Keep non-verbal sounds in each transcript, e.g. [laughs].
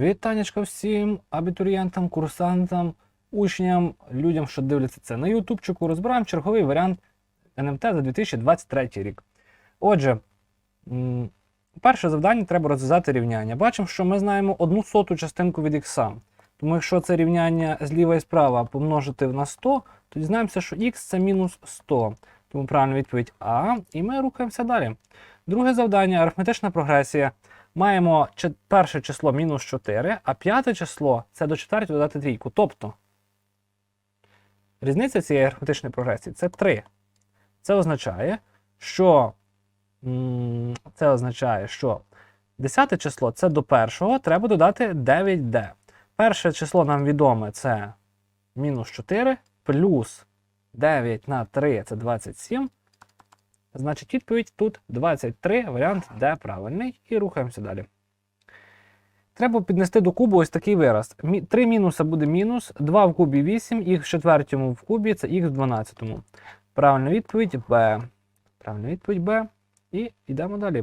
Вітанечка всім абітурієнтам, курсантам, учням, людям, що дивляться це на ютубчику. Розбираємо черговий варіант НМТ за 2023 рік. Отже, перше завдання треба розв'язати рівняння. Бачимо, що ми знаємо одну соту частинку від х. Тому якщо це рівняння зліва і справа помножити на 100, то дізнаємося, що х це мінус 100. Тому правильна відповідь А, і ми рухаємося далі. Друге завдання арифметична прогресія. Маємо перше число мінус 4, а п'яте число це до четвертої додати трійку. Тобто різниця цієї арифметичної прогресії це 3. Це означає, що це означає, що десяте число це до першого, треба додати 9d. Перше число нам відоме це мінус 4, плюс 9 на 3 це 27. Значить, відповідь тут 23, варіант Д правильний, і рухаємося далі. Треба піднести до кубу ось такий вираз. 3 мінуса буде мінус, 2 в кубі 8, х в четвертому в кубі це х в 12. Правильна відповідь Б. Правильна відповідь Б. І йдемо далі.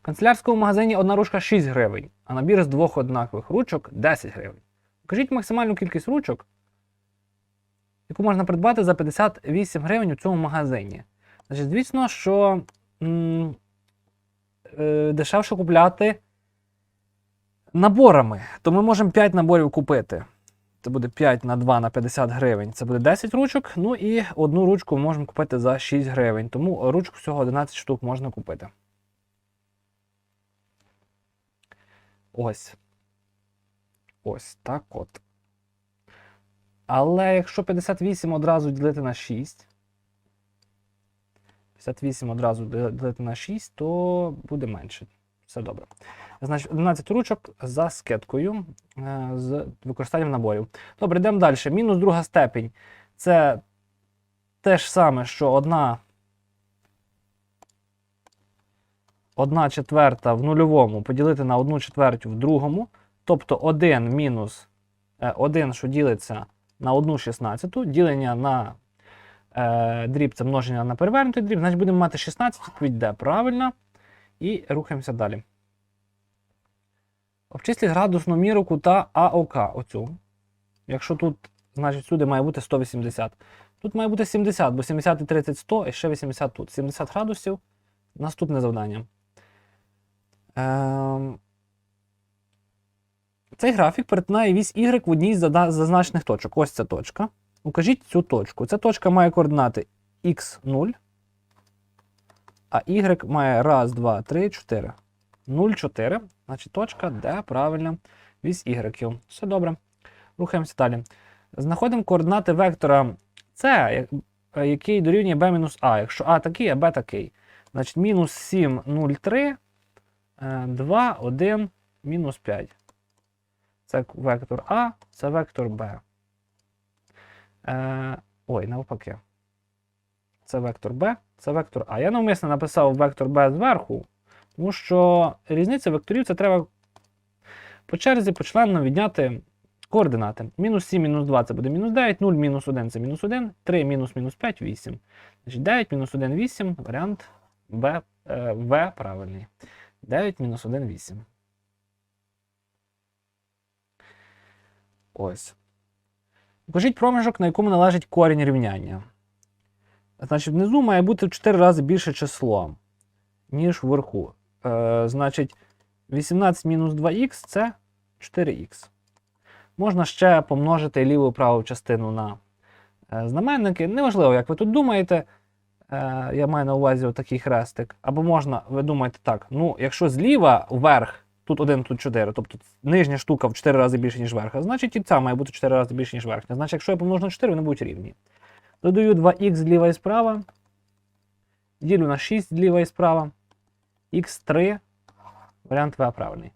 В канцелярському магазині одна ручка 6 гривень, а набір з двох однакових ручок 10 гривень. Покажіть максимальну кількість ручок, яку можна придбати за 58 гривень у цьому магазині. Значить, звісно, що м, е, дешевше купляти наборами. То ми можемо 5 наборів купити. Це буде 5 на 2 на 50 гривень. Це буде 10 ручок. Ну і одну ручку можемо купити за 6 гривень. Тому ручок всього 11 штук можна купити. Ось. Ось так от. Але якщо 58 одразу ділити на 6, 58 одразу ділити на 6, то буде менше. Все добре. Значить, 11 ручок за скидкою е, з використанням наборів. Добре, йдемо далі. Мінус друга степінь. Це те ж саме, що одна, одна четверта в нульовому поділити на одну четвертю в другому. Тобто 1 мінус 1, що ділиться на 1 шістнадцяту, ділення на е, дріб це множення на перевернутий дріб, значить будемо мати 16, відповідь Д правильно. І рухаємося далі. Обчисліть градусну міру кута АОК. Оцю. Якщо тут, значить, сюди має бути 180. Тут має бути 70, бо 70 і 30 100, і ще 80 тут. 70 градусів. Наступне завдання. Ем... Цей графік перетинає вісь Y в одній з зазначених точок. Ось ця точка. Укажіть цю точку. Ця точка має координати x0, а y має 1, 2, 3, 4. 0, 4. Значить, точка, де правильно вісь y. Все добре. Рухаємося далі. Знаходимо координати вектора c, який дорівнює b-а. Якщо А такий, а Б такий. Значить, мінус 7, 0, 3, 2, 1, мінус 5. Це вектор А, це вектор Б. Е, ой, навпаки. Це вектор Б, це вектор А. Я навмисно написав вектор Б зверху, тому що різниця векторів це треба по черзі почленно відняти координати. Мінус 7, мінус 2 це буде мінус 9, 0, мінус 1 це мінус 1, 3, мінус мінус 5, 8. Значить, 9, мінус 1, 8, варіант Б, е, В правильний. 9, мінус 1, 8. Ось. Покажіть проміжок, на якому належить корінь рівняння. Значить, внизу має бути в 4 рази більше число, ніж вверху. Е, значить, 18 мінус 2х це 4х. Можна ще помножити ліву і праву частину на е, знаменники. Неважливо, як ви тут думаєте. Е, я маю на увазі отакий хрестик. Або можна, ви думаєте так, ну, якщо зліва вверх тут 1, тут 4, тобто нижня штука в 4 рази більше, ніж верха, значить і ця має бути 4 рази більше, ніж верхня. Значить, якщо я помножу на 4, вони будуть рівні. Додаю 2х зліва і справа. Ділю на 6 зліва і справа. х3. Варіант В правильний.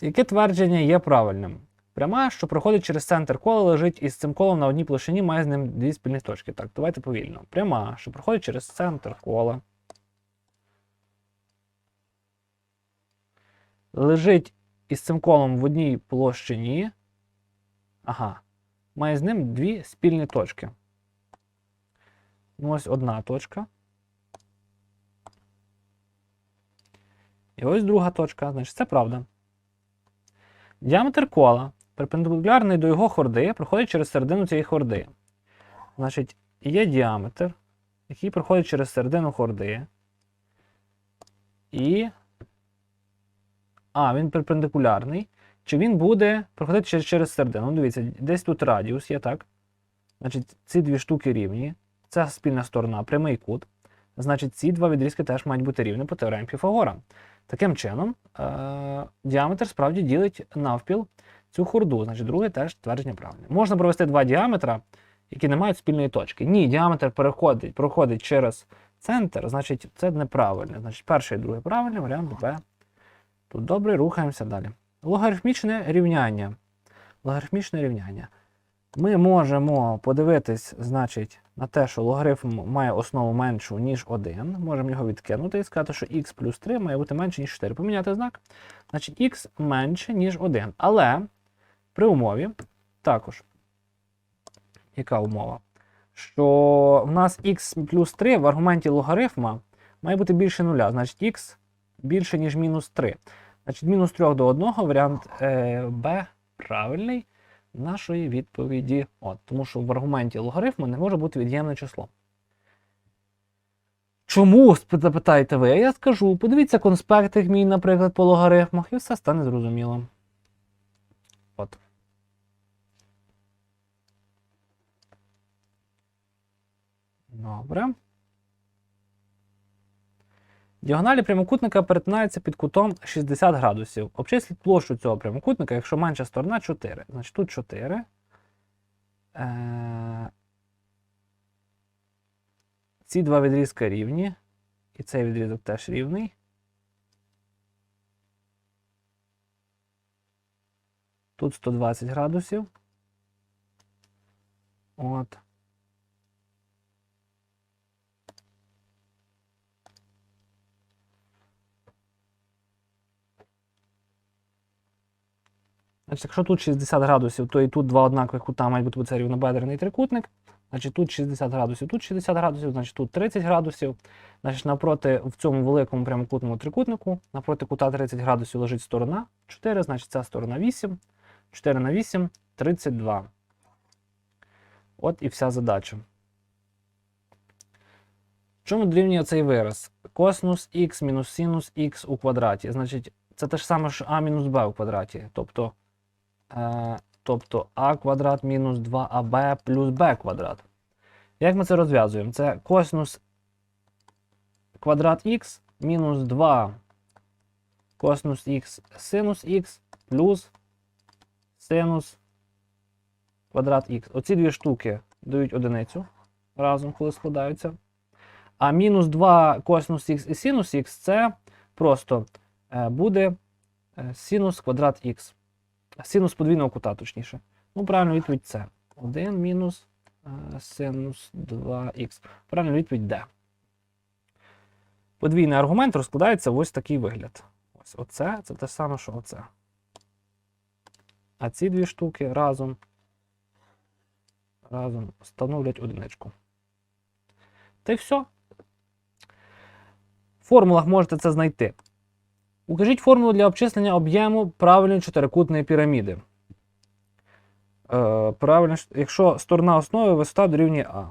Яке твердження є правильним? Пряма, що проходить через центр кола, лежить із цим колом на одній площині, має з ним дві спільні точки. Так, давайте повільно. Пряма, що проходить через центр кола. Лежить із цим колом в одній площині. Ага. Має з ним дві спільні точки. Ну, ось одна точка. І ось друга точка, значить це правда. Діаметр кола, перпендикулярний до його хорди, проходить через середину цієї хорди. Значить, є діаметр, який проходить через середину хорди. І. А, він перпендикулярний. Чи він буде проходити через, середину? Ну, дивіться, десь тут радіус є, так? Значить, ці дві штуки рівні. Це спільна сторона, прямий кут. Значить, ці два відрізки теж мають бути рівні по теоремі Піфагора. Таким чином, е- діаметр справді ділить навпіл цю хорду. Значить, друге теж твердження правильне. Можна провести два діаметра, які не мають спільної точки. Ні, діаметр переходить, проходить через центр, значить, це неправильне. Значить, перший і другий правильний, варіант Б. Тут добре, рухаємося далі. Логарифмічне рівняння. Логарифмічне рівняння. Ми можемо подивитись, значить, на те, що логарифм має основу меншу, ніж 1. Можемо його відкинути і сказати, що х плюс 3 має бути менше, ніж 4. Поміняти знак. Значить, х менше, ніж 1. Але при умові також. Яка умова? Що в нас х плюс 3 в аргументі логарифма має бути більше нуля. Значить, х більше, ніж мінус 3. Значить, мінус 3 до 1 варіант е, Б правильний нашої відповіді. От, Тому що в аргументі логарифму не може бути від'ємне число. Чому, запитаєте ви? А я скажу, подивіться конспектик мій, наприклад, по логарифмах, і все стане зрозуміло. От. Добре. Діагоналі прямокутника перетинаються під кутом 60 градусів. Обчисліть площу цього прямокутника, якщо менша сторона 4. Значить тут 4. Е... Ці два відрізка рівні. І цей відрізок теж рівний. Тут 120 градусів. От. Значить, якщо тут 60 градусів, то і тут два однакових кута мають бути, це рівнобедрений трикутник. Значить, тут 60 градусів, тут 60 градусів, значить тут 30 градусів. Значить, напроти в цьому великому прямокутному трикутнику, напроти кута 30 градусів лежить сторона 4, значить ця сторона 8. 4 на 8 32. От і вся задача. Чому дорівнює цей вираз? Косинус х мінус синус х у квадраті. Значить, це те ж саме, що а мінус b у квадраті. Тобто, тобто а квадрат мінус 2аб плюс b квадрат. Як ми це розв'язуємо? Це косинус квадрат х мінус 2 косинус х синус х плюс синус квадрат х. Оці дві штуки дають одиницю разом, коли складаються. А мінус 2 косинус х і синус х це просто е, буде е, синус квадрат х. Синус подвійного кута, точніше. Ну, правильна відповідь це. 1 мінус е, синус 2х. Правильна відповідь Д. Подвійний аргумент розкладається в ось такий вигляд. Ось оце це те саме, що оце. А ці дві штуки разом, разом становлять одиничку. Та й все. В формулах можете це знайти. Укажіть формулу для обчислення об'єму правильної чотирикутної піраміди. Е, правильно, якщо сторона основи висота дорівнює А.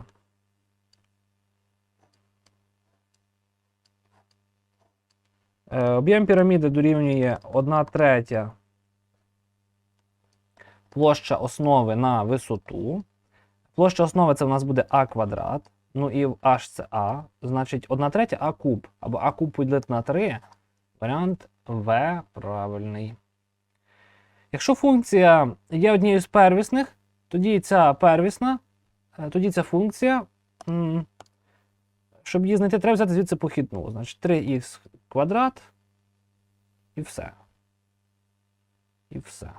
Е, об'єм піраміди дорівнює 1 третя площа основи на висоту. Площа основи це в нас буде А квадрат. Ну і h це А. Значить, 1 третя А куб. Або А куб поділити на 3. Варіант В правильний. Якщо функція є однією з первісних, тоді ця первісна, е, тоді ця функція, щоб її знайти, треба взяти звідси похідну. Значить, 3х квадрат і все. І все.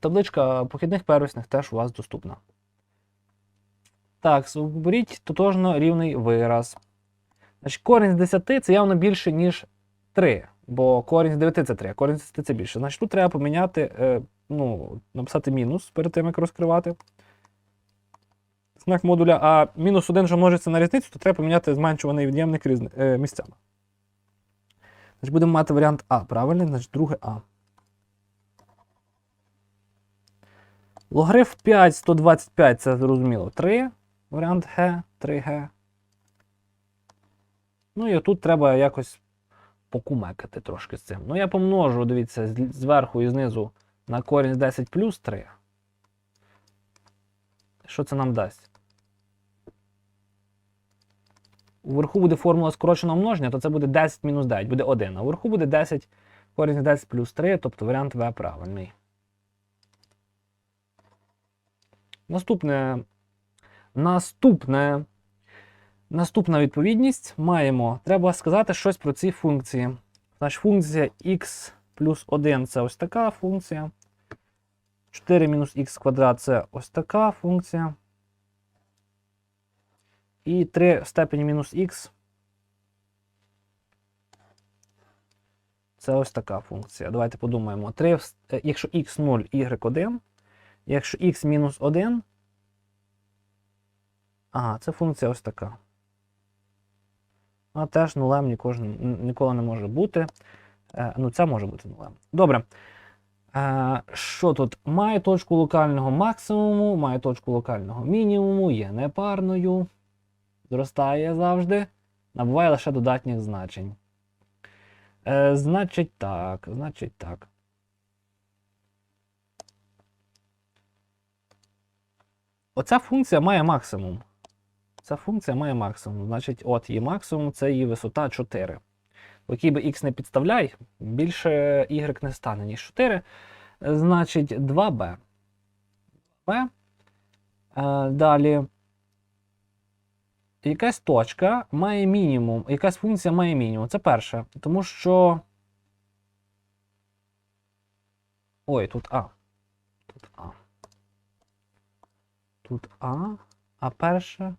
Табличка похідних первісних теж у вас доступна. Так, беріть тотожно рівний вираз. Значить, корінь з 10 це явно більше, ніж 3. Бо корінь з 9 це 3, а корінь з 10 це більше. Значить, тут треба поміняти, е, ну, написати мінус перед тим, як розкривати. знак модуля А мінус 1, що множиться на різницю, то треба поміняти зменшуваний від'ємник е, місцями. Значить, будемо мати варіант А. Правильний, значить, друге А. Логарифм 5, 125 це зрозуміло 3. Варіант Г, 3Г. Ну і отут треба якось покумекати трошки з цим. Ну, я помножу, дивіться, зверху і знизу на корінь з 10 плюс 3. Що це нам дасть? Уверху буде формула скороченого множення, то це буде 10 мінус 9, буде 1. А вверху буде 10 корінь з 10 плюс 3, тобто варіант В правильний. Наступне. Наступне. Наступна відповідність маємо. Треба сказати щось про ці функції. Значить, функція x плюс 1 це ось така функція. 4 мінус х квадрат це ось така функція. І 3 в степені мінус х. Це ось така функція. Давайте подумаємо. 3, в с- е, якщо x 0, y1, якщо x мінус 1. Ага, це функція ось така. А теж нулем ніколи не може бути. Е, ну, це може бути нулем. Добре. Е, що тут? Має точку локального максимуму, має точку локального мінімуму, є непарною. Зростає завжди. Набуває лише додатніх значень. Е, значить так, значить так. Оця функція має максимум. Ця функція має максимум. Значить, от її максимум це її висота 4. В би x не підставляй, більше y не стане, ніж 4. Е, Значить, 2b. b. Е, далі. Якась точка має мінімум, якась функція має мінімум. Це перше. Тому що. Ой, тут А. Тут А. Тут А. А перше.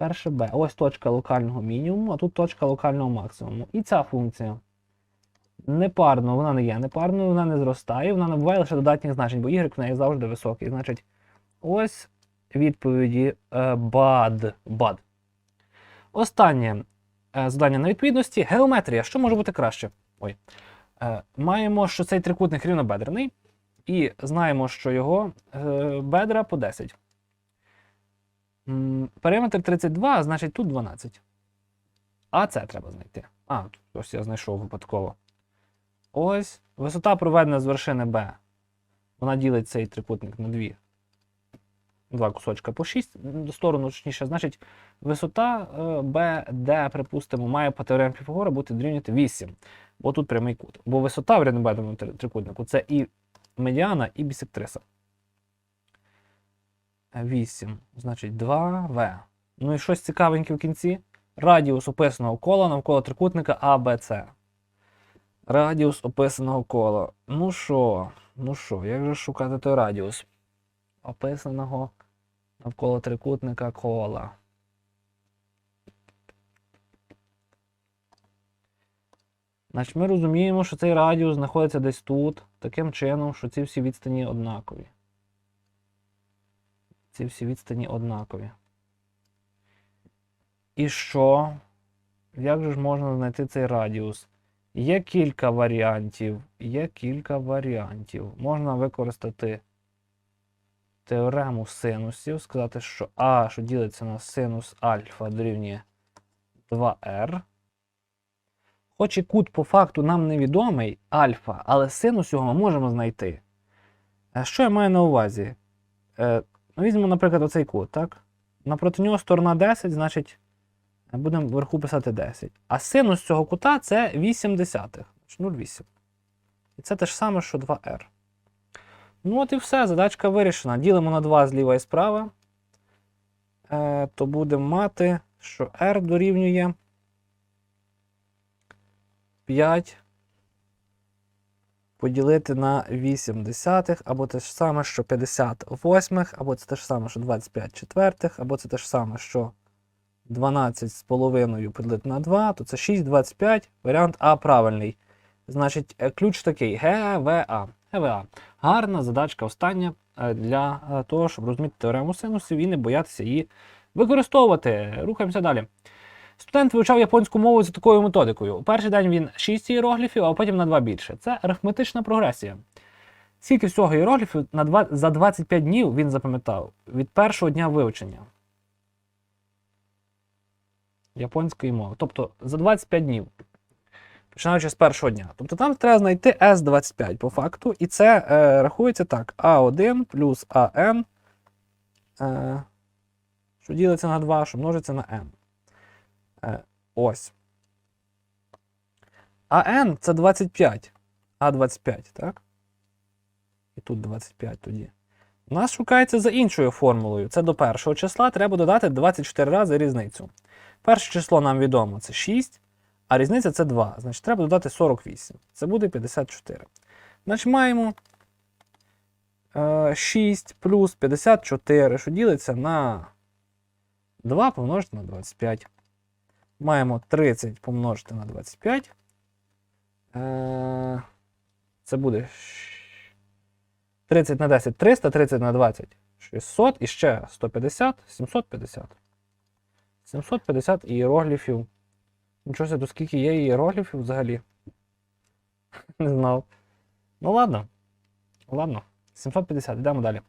Перше Б. Ось точка локального мінімуму, а тут точка локального максимуму. І ця функція. Непарно, вона не є непарною, вона не зростає, вона набуває лише додатніх значень, бо y в неї завжди високий. Значить, ось відповіді е, бад. бад. Останнє е, завдання на відповідності геометрія. Що може бути краще? Ой. Е, маємо, що цей трикутник рівнобедрений, і знаємо, що його е, бедра по 10. Периметр 32, значить тут 12. А це треба знайти. А, ось я знайшов випадково. Ось висота проведена з вершини Б. Вона ділить цей трикутник на дві. Два кусочка по 6 до сторону, точніше, значить, висота е, BD, припустимо, має по теоремі Піфагора бути дорівнювати 8. Бо тут прямий кут. Бо висота в рівнобедреному три- трикутнику це і медіана, і бісектриса. 8, значить 2В. Ну і щось цікавеньке в кінці. Радіус описаного кола навколо трикутника ABC. Радіус описаного кола. Ну що, ну що, як же шукати той радіус? Описаного навколо трикутника кола. Значить, ми розуміємо, що цей радіус знаходиться десь тут, таким чином, що ці всі відстані однакові. Ці всі відстані однакові. І що? Як же ж можна знайти цей радіус? Є кілька варіантів. Є кілька варіантів. Можна використати теорему синусів, сказати, що А, що ділиться на синус альфа дорівнює 2r. Хоч і кут по факту нам невідомий альфа, але синус його ми можемо знайти. Е, Що я маю на увазі? Ну, візьмемо, наприклад, оцей кут, так? Напроти нього сторона 10, значить, будемо вверху писати 10. А синус цього кута це 8 десятих, 0,8. І це те ж саме, що 2r. Ну от і все, задачка вирішена. Ділимо на 2 зліва і справа. Е, то будемо мати, що r дорівнює 5 поділити на 8 десятих, або те ж саме, що 50 восьмих, або це те ж саме, що 25 четвертих, або це те ж саме, що 12 з половиною поділити на 2, то це 6, 25. Варіант А правильний. Значить, е, ключ такий ГВА. ЕВА. Гарна задачка остання е, для е, того, щоб розуміти теорему синусів і не боятися її використовувати. Рухаємося далі. Студент вивчав японську мову за такою методикою. У перший день він 6 іерогліфів, а потім на 2 більше. Це арифметична прогресія. Скільки всього іерогліфів на 2, за 25 днів він запам'ятав від першого дня вивчення японської мови. Тобто за 25 днів, починаючи з першого дня. Тобто там треба знайти S25 по факту, і це е, рахується так: А1 плюс АН, е, що ділиться на 2, що множиться на n. Е, ось. АН це 25. А25, так? І тут 25 тоді. У нас шукається за іншою формулою. Це до першого числа треба додати 24 рази різницю. Перше число нам відомо це 6, а різниця це 2. Значить, треба додати 48. Це буде 54. Значить, маємо е, 6 плюс 54, що ділиться на 2 помножити на 25. Маємо 30 помножити на 25. Е, це буде 30 на 10 300, 30 на 20 600 і ще 150 750. 750 іерогліфів. Нічого тут скільки є іерогліфів взагалі. [laughs] Не знав. Ну ладно. Ладно. 750, йдемо далі.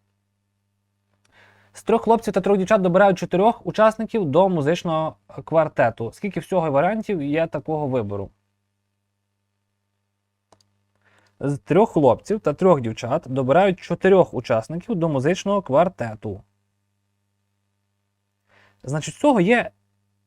З трьох хлопців та трьох дівчат добирають чотирьох учасників до музичного квартету. Скільки всього варіантів є такого вибору? З трьох хлопців та трьох дівчат добирають чотирьох учасників до музичного квартету. Значить, цього є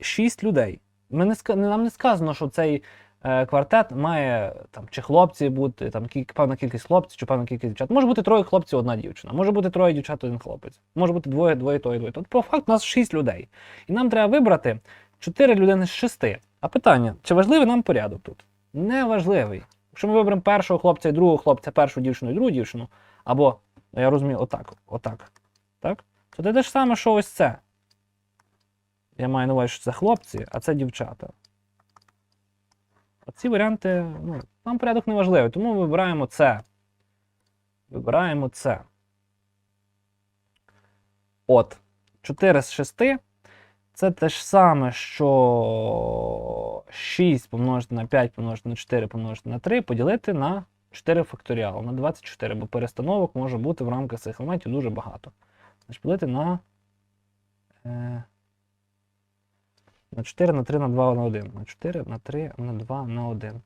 шість людей. Ми не, нам не сказано, що цей квартет має там, чи хлопці бути, там, кі- певна кількість хлопців, чи певна кількість дівчат. Може бути троє хлопців, одна дівчина. Може бути троє дівчат, один хлопець. Може бути двоє, двоє, троє, двоє. Тобто, по факту, у нас шість людей. І нам треба вибрати чотири людини з шести. А питання: чи важливий нам порядок тут? Не важливий. Якщо ми виберемо першого хлопця і другого хлопця, першу дівчину і другу дівчину, або, ну, я розумію, отак, отак. Так? То це те ж саме, що ось це. Я маю на увазі, що це хлопці, а це дівчата. Оці варіанти, ну, нам порядок не важливий, тому вибираємо це. Вибираємо це. От. 4 з 6 це те ж саме, що 6 помножити на 5 помножити на 4 помножити на 3 поділити на 4 факторіал, на 24, бо перестановок може бути в рамках цих елементів дуже багато. Значить, поділити на. На 4 на 3 на 2 на 1. На 4 на 3 на 2 на 1.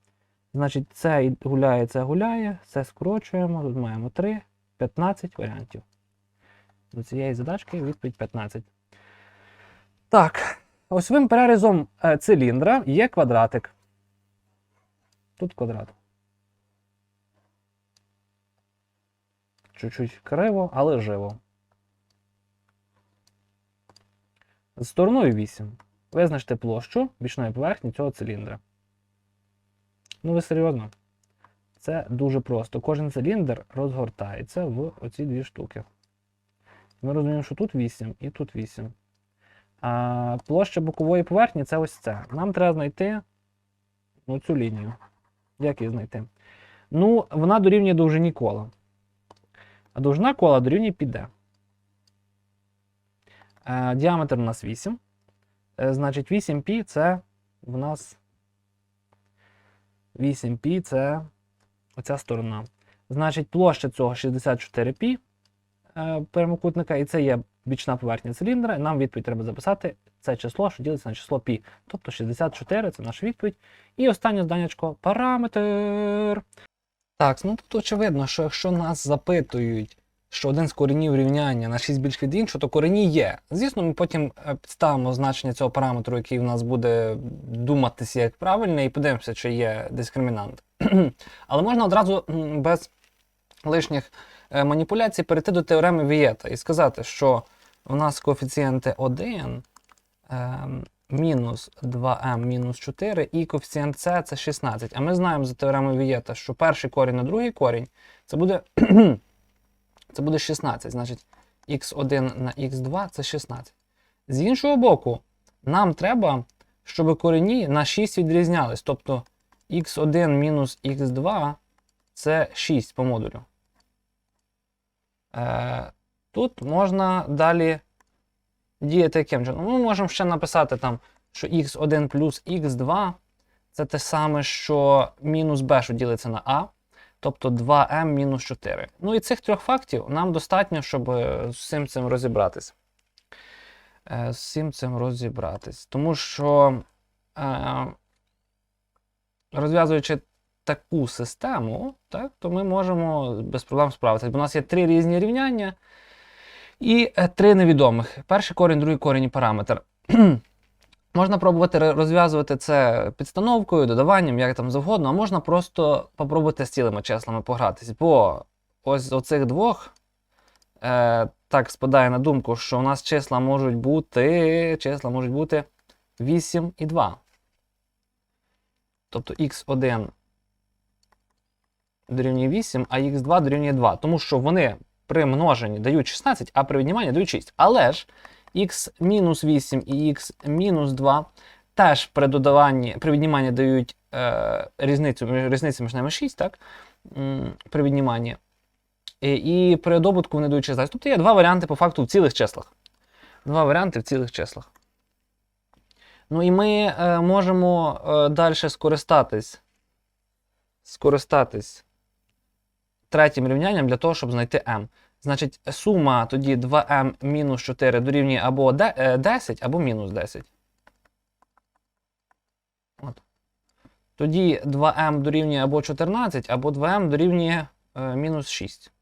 Значить, це гуляє, це гуляє, це скорочуємо. Тут маємо 3, 15 варіантів. До цієї задачки відповідь 15. Так, осьовим перерізом е, циліндра є квадратик. Тут квадрат. Чуть-чуть криво, але живо. З стороною 8. Визначте площу бічної поверхні цього циліндра. Ну, ви серйозно? Це дуже просто. Кожен циліндр розгортається в оці дві штуки. Ми розуміємо, що тут 8 і тут 8. А площа бокової поверхні це ось це. Нам треба знайти ну, цю лінію. Як її знайти? Ну, вона дорівнює довжині кола. А довжина кола дорівнює піде. Е, діаметр у нас 8. Е, значить, 8 пі це в нас 8 пі це оця сторона. Значить, площа цього 64 пі е, прямокутника, і це є бічна поверхня циліндра. І нам відповідь треба записати це число, що ділиться на число пі. Тобто 64 це наша відповідь. І останнє зданнячко параметр. Так, ну тут очевидно, що якщо нас запитують, що один з коренів рівняння на 6 більш від іншого, то корені є. Звісно, ми потім е, підставимо значення цього параметру, який в нас буде думатися як правильний, і подивимося, чи є дискримінант. [clears throat] Але можна одразу без лишніх е, маніпуляцій перейти до теореми Вієта і сказати, що у нас коефіцієнти 1 ем, мінус 2m мінус 4 і коефіцієнт С це 16. А ми знаємо за теоремою Вієта, що перший корінь на другий корінь це буде, це буде 16. Значить, x1 на x2 це 16. З іншого боку, нам треба, щоб корені на 6 відрізнялись. Тобто x1 мінус x2 це 6 по модулю. Е, тут можна далі діяти яким чином. Ну, Ми можемо ще написати там, що x1 плюс x2 це те саме, що мінус b, що ділиться на a, тобто 2m мінус 4. Ну і цих трьох фактів нам достатньо, щоб е, з всім цим розібратись. Е, З всім цим розібратись. Тому що, е, розв'язуючи таку систему, так, то ми можемо без проблем справитися. Бо у нас є три різні рівняння і три невідомих. Перший корінь, другий корінь і параметр. Можна пробувати розв'язувати це підстановкою, додаванням, як там завгодно, а можна просто попробувати з цілими числами погратись. Бо ось оцих двох е, так спадає на думку, що у нас числа можуть бути, числа можуть бути 8 і 2. Тобто x1 дорівнює 8, а x2 дорівнює 2. Тому що вони при множенні дають 16, а при відніманні дають 6. Але ж x мінус 8 і x мінус 2 теж при додаванні, при відніманні дають е, різницю, різницю між ними 6, так? При відніманні. І, і при добутку вони дають 16. Тобто є два варіанти по факту в цілих числах. Два варіанти в цілих числах. Ну і ми е, можемо е, далі скористатись, скористатись третім рівнянням для того, щоб знайти m. Значить, сума тоді 2m мінус 4 дорівнює або е, 10, або мінус 10. От. Тоді 2m дорівнює або 14, або 2m дорівнює е, мінус 6.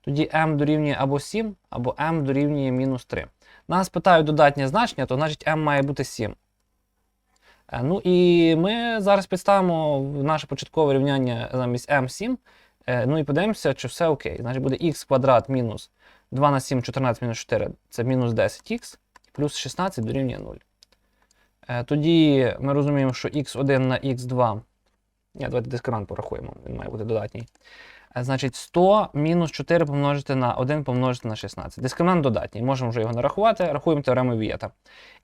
Тоді m дорівнює або 7, або m дорівнює мінус 3. Нас питають додатнє значення, то значить m має бути 7. Е, Ну і ми зараз підставимо наше початкове рівняння замість m 7. Е, Ну і подивимося, чи все окей. Значить буде x квадрат мінус 2 на 7, 14 мінус 4 це мінус 10х, плюс 16 дорівнює 0. Е, Тоді ми розуміємо, що x1 на x2. Ні, давайте дискримант порахуємо, він має бути додатній. Е, Значить, 100 мінус 4 помножити на 1 помножити на 16. Дискримант додатній. Можемо вже його нарахувати. Рахуємо теорему Вієта.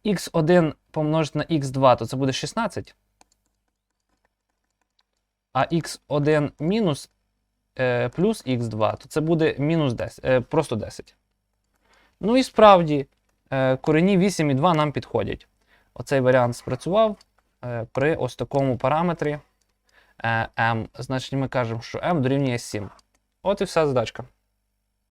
x1 помножити на x2, то це буде 16. А x1 мінус е, плюс x2, то це буде мінус 10, е, просто 10. Ну і справді, е, корені 8 і 2 нам підходять. Оцей варіант спрацював е, при ось такому параметрі е, m. Значить, ми кажемо, що m дорівнює 7. От і вся задачка.